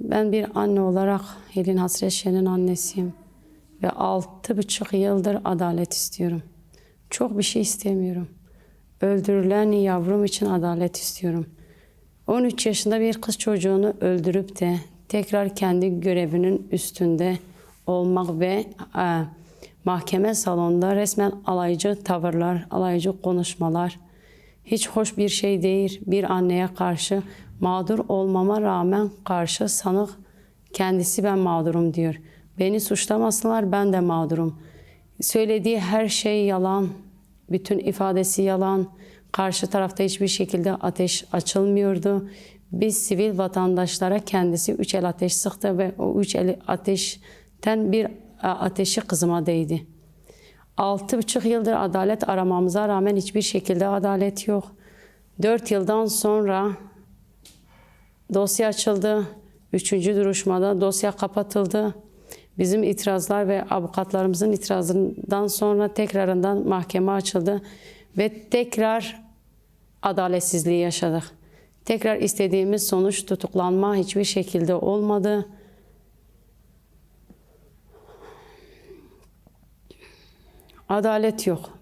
Ben bir anne olarak Helin Hasret Şen'in annesiyim. Ve altı buçuk yıldır adalet istiyorum. Çok bir şey istemiyorum. Öldürülen yavrum için adalet istiyorum. 13 yaşında bir kız çocuğunu öldürüp de tekrar kendi görevinin üstünde olmak ve e, mahkeme salonunda resmen alaycı tavırlar, alaycı konuşmalar hiç hoş bir şey değil. Bir anneye karşı mağdur olmama rağmen karşı sanık kendisi ben mağdurum diyor. Beni suçlamasınlar ben de mağdurum. Söylediği her şey yalan. Bütün ifadesi yalan. Karşı tarafta hiçbir şekilde ateş açılmıyordu. Biz sivil vatandaşlara kendisi üç el ateş sıktı ve o üç el ateşten bir ateşi kızıma değdi. Altı buçuk yıldır adalet aramamıza rağmen hiçbir şekilde adalet yok. Dört yıldan sonra dosya açıldı. Üçüncü duruşmada dosya kapatıldı. Bizim itirazlar ve avukatlarımızın itirazından sonra tekrarından mahkeme açıldı. Ve tekrar adaletsizliği yaşadık. Tekrar istediğimiz sonuç tutuklanma hiçbir şekilde olmadı. Adalet yok.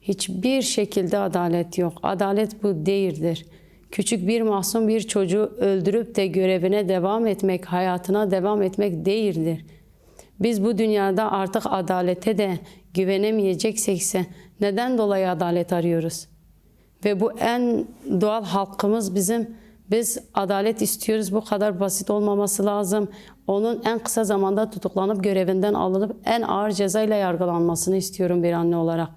Hiçbir şekilde adalet yok. Adalet bu değildir. Küçük bir masum bir çocuğu öldürüp de görevine devam etmek, hayatına devam etmek değildir. Biz bu dünyada artık adalete de güvenemeyeceksekse neden dolayı adalet arıyoruz? Ve bu en doğal hakkımız bizim. Biz adalet istiyoruz. Bu kadar basit olmaması lazım. Onun en kısa zamanda tutuklanıp görevinden alınıp en ağır cezayla yargılanmasını istiyorum bir anne olarak.